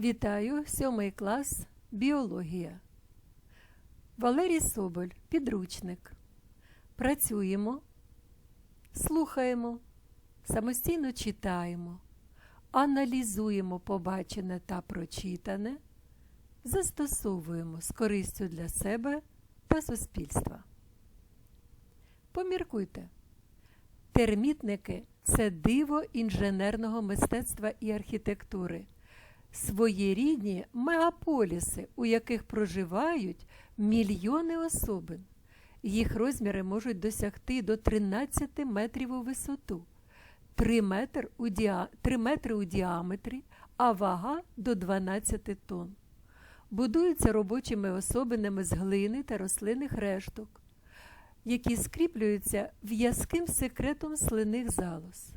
Вітаю, сьомий клас, біологія. Валерій Соболь, підручник. Працюємо, слухаємо, самостійно читаємо, аналізуємо побачене та прочитане, застосовуємо з користю для себе та суспільства. Поміркуйте. Термітники це диво інженерного мистецтва і архітектури своєрідні мегаполіси, у яких проживають мільйони особин. Їх розміри можуть досягти до 13 метрів у висоту, 3, метр у діа... 3 метри у діаметрі, а вага до 12 тонн. Будуються робочими особинами з глини та рослинних решток, які скріплюються в'язким секретом слиних залоз.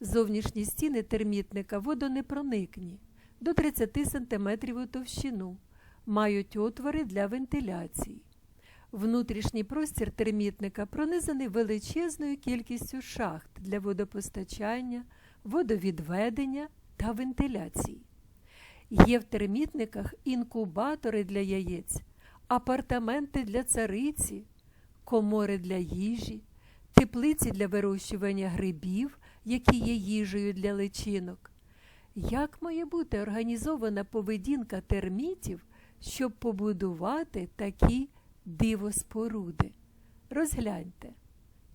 Зовнішні стіни термітника водонепроникні до 30 см у товщину, мають отвори для вентиляції. Внутрішній простір термітника пронизаний величезною кількістю шахт для водопостачання, водовідведення та вентиляції. Є в термітниках інкубатори для яєць, апартаменти для цариці, комори для їжі, теплиці для вирощування грибів, які є їжею для личинок. Як має бути організована поведінка термітів, щоб побудувати такі дивоспоруди? Розгляньте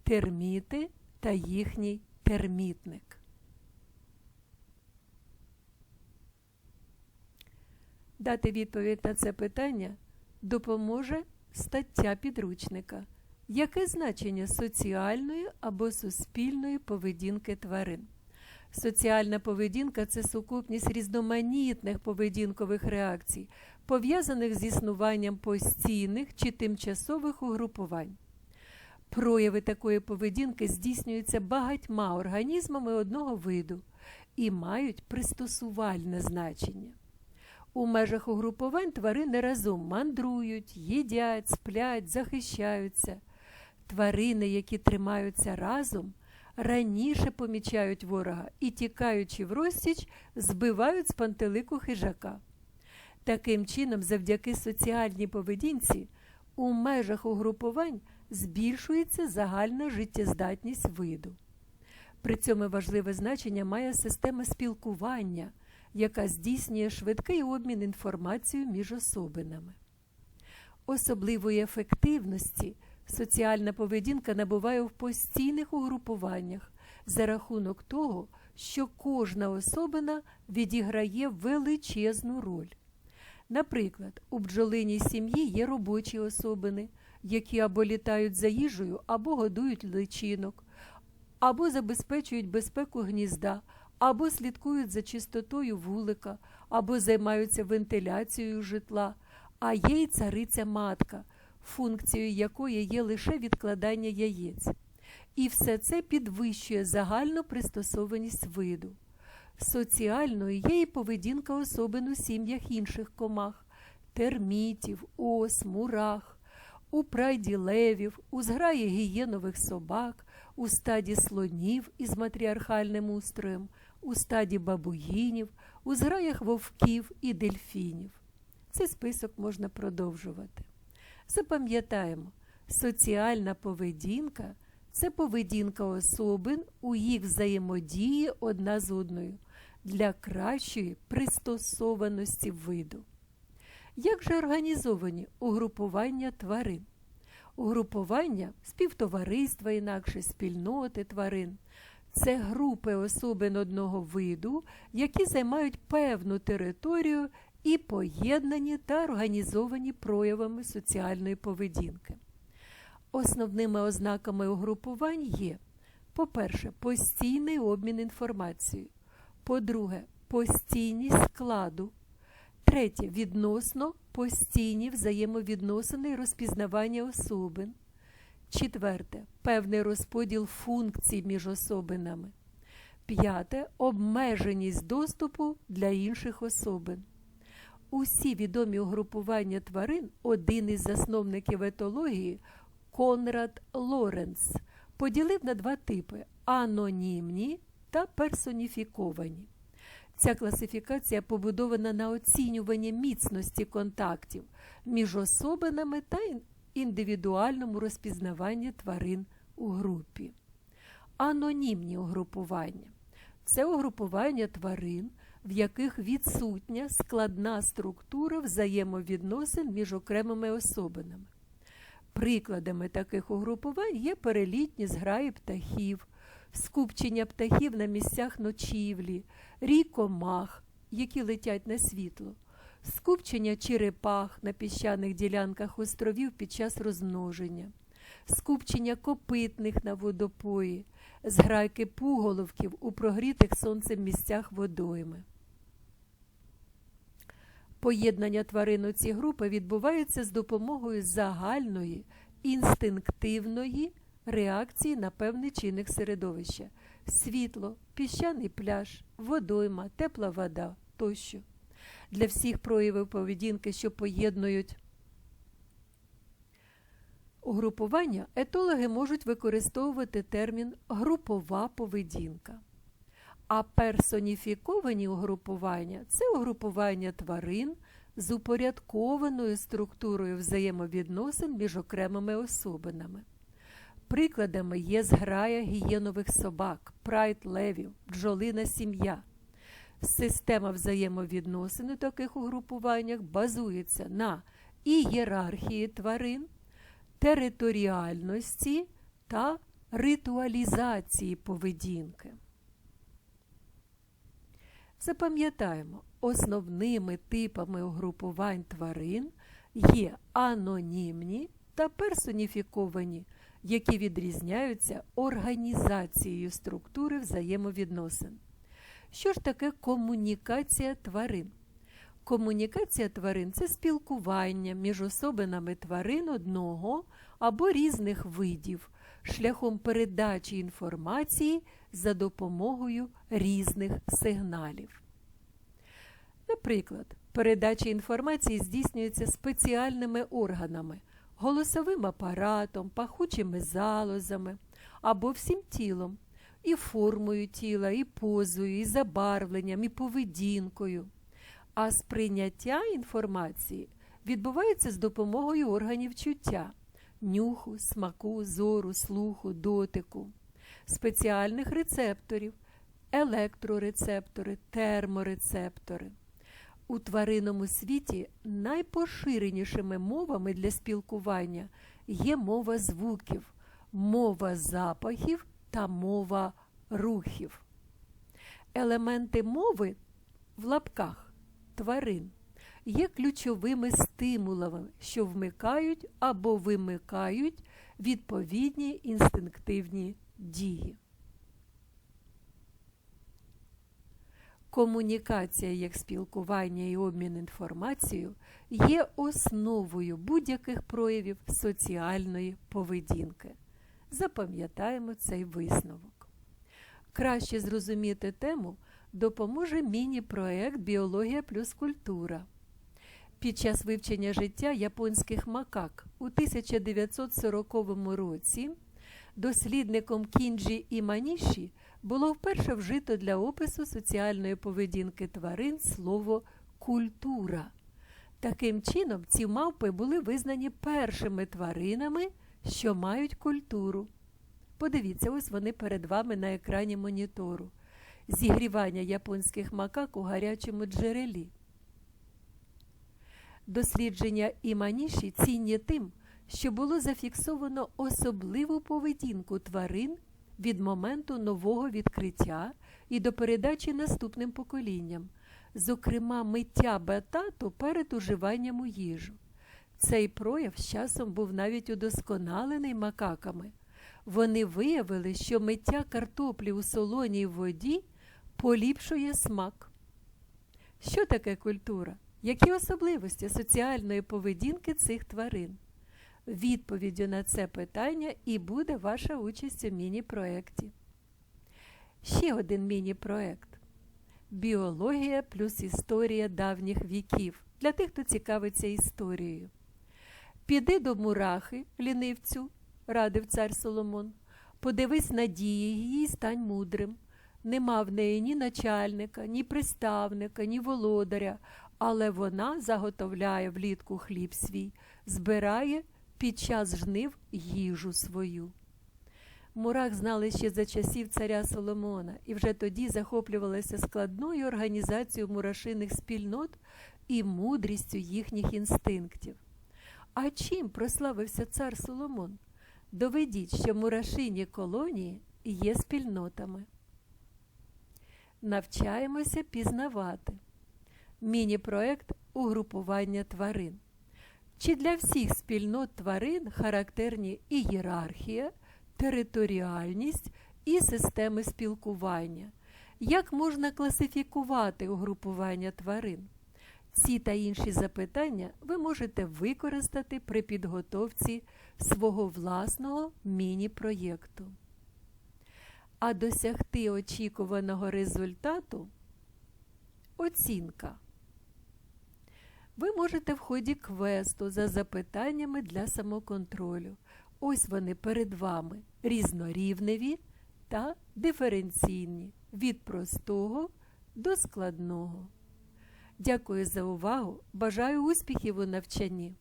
терміти та їхній термітник. Дати відповідь на це питання допоможе стаття підручника. Яке значення соціальної або суспільної поведінки тварин? Соціальна поведінка це сукупність різноманітних поведінкових реакцій, пов'язаних з існуванням постійних чи тимчасових угрупувань. Прояви такої поведінки здійснюються багатьма організмами одного виду і мають пристосувальне значення. У межах угрупувань тварини разом мандрують, їдять, сплять, захищаються. Тварини, які тримаються разом, раніше помічають ворога і, тікаючи в розсіч, збивають з пантелику хижака. Таким чином, завдяки соціальній поведінці, у межах угрупувань збільшується загальна життєздатність виду. При цьому важливе значення має система спілкування, яка здійснює швидкий обмін інформацією між особинами. Особливої ефективності соціальна поведінка набуває в постійних угрупуваннях за рахунок того, що кожна особина відіграє величезну роль. Наприклад, у бджолиній сім'ї є робочі особини, які або літають за їжею, або годують личинок, або забезпечують безпеку гнізда, або слідкують за чистотою вулика, або займаються вентиляцією житла, а є й цариця матка, функцією якої є лише відкладання яєць. І все це підвищує загальну пристосованість виду. Соціальною є і поведінка особин у сім'ях інших комах, термітів, ос, мурах, у прайді левів, у зграї гієнових собак, у стаді слонів із матріархальним устроєм, у стаді бабуїнів, у зграях вовків і дельфінів. Цей список можна продовжувати. Запам'ятаємо, соціальна поведінка це поведінка особин у їх взаємодії одна з одною для кращої пристосованості виду. Як же організовані угрупування тварин? Угрупування співтовариства, інакше спільноти тварин це групи особин одного виду, які займають певну територію і поєднані та організовані проявами соціальної поведінки. Основними ознаками угрупувань є, по-перше, постійний обмін інформацією, по-друге, постійність складу, третє відносно постійні взаємовідносини і розпізнавання особин, четверте певний розподіл функцій між особинами, п'яте обмеженість доступу для інших особин. Усі відомі угрупування тварин один із засновників етології Конрад Лоренц поділив на два типи анонімні та персоніфіковані. Ця класифікація побудована на оцінюванні міцності контактів між особинами та індивідуальному розпізнаванні тварин у групі. Анонімні угрупування це угрупування тварин, в яких відсутня складна структура взаємовідносин між окремими особинами. Прикладами таких угрупувань є перелітні зграї птахів, скупчення птахів на місцях ночівлі, рій комах, які летять на світло, скупчення черепах на піщаних ділянках островів під час розмноження, скупчення копитних на водопої, зграйки пуголовків у прогрітих сонцем місцях водойми. Поєднання тварин у ці групи відбувається з допомогою загальної інстинктивної реакції на певний чинник середовища світло, піщаний пляж, водойма, тепла вода тощо. Для всіх проявів поведінки, що поєднують угрупування, етологи можуть використовувати термін групова поведінка. А персоніфіковані угрупування це угрупування тварин з упорядкованою структурою взаємовідносин між окремими особинами. Прикладами є зграя гієнових собак, прайд левів, бджолина сім'я. Система взаємовідносин у таких угрупуваннях базується на ієрархії тварин, територіальності та ритуалізації поведінки. Запам'ятаємо, основними типами угрупувань тварин є анонімні та персоніфіковані, які відрізняються організацією структури взаємовідносин. Що ж таке комунікація тварин? Комунікація тварин це спілкування між особинами тварин одного або різних видів шляхом передачі інформації за допомогою різних сигналів. Наприклад, передача інформації здійснюється спеціальними органами, голосовим апаратом, пахучими залозами або всім тілом, і формою тіла, і позою, і забарвленням, і поведінкою. А сприйняття інформації відбувається з допомогою органів чуття нюху, смаку, зору, слуху, дотику, спеціальних рецепторів, електрорецептори, терморецептори. У тваринному світі найпоширенішими мовами для спілкування є мова звуків, мова запахів та мова рухів. Елементи мови в лапках тварин є ключовими стимулами, що вмикають або вимикають відповідні інстинктивні дії. Комунікація як спілкування і обмін інформацією є основою будь-яких проявів соціальної поведінки. Запам'ятаємо цей висновок. Краще зрозуміти тему допоможе міні-проект Біологія плюс культура. Під час вивчення життя японських макак у 1940 році дослідником Кінджі Іманіші було вперше вжито для опису соціальної поведінки тварин слово культура. Таким чином, ці мавпи були визнані першими тваринами, що мають культуру. Подивіться, ось вони перед вами на екрані монітору. Зігрівання японських макак у гарячому джерелі. Дослідження Іманіші цінні тим, що було зафіксовано особливу поведінку тварин від моменту нового відкриття і до передачі наступним поколінням, зокрема миття батату перед уживанням у їжу. Цей прояв з часом був навіть удосконалений макаками. Вони виявили, що миття картоплі у солоній воді поліпшує смак. Що таке культура? Які особливості соціальної поведінки цих тварин? Відповіддю на це питання і буде ваша участь у міні-проєкті. Ще один міні-проєкт. Біологія плюс історія давніх віків для тих, хто цікавиться історією. Піди до мурахи, лінивцю, радив цар Соломон. Подивись на дії її і стань мудрим. Нема в неї ні начальника, ні приставника, ні володаря, але вона заготовляє влітку хліб свій, збирає під час жнив їжу свою. Мурах знали ще за часів царя Соломона і вже тоді захоплювалися складною організацією мурашиних спільнот і мудрістю їхніх інстинктів. А чим прославився цар Соломон? Доведіть, що мурашині колонії є спільнотами. Навчаємося пізнавати. Міні-проект угрупування тварин. Чи для всіх спільнот тварин характерні і ієрархія, територіальність і системи спілкування? Як можна класифікувати угрупування тварин? Ці та інші запитання ви можете використати при підготовці свого власного міні-проєкту. А досягти очікуваного результату оцінка. Ви можете в ході квесту за запитаннями для самоконтролю. Ось вони перед вами різнорівневі та диференційні від простого до складного. Дякую за увагу. Бажаю успіхів у навчанні!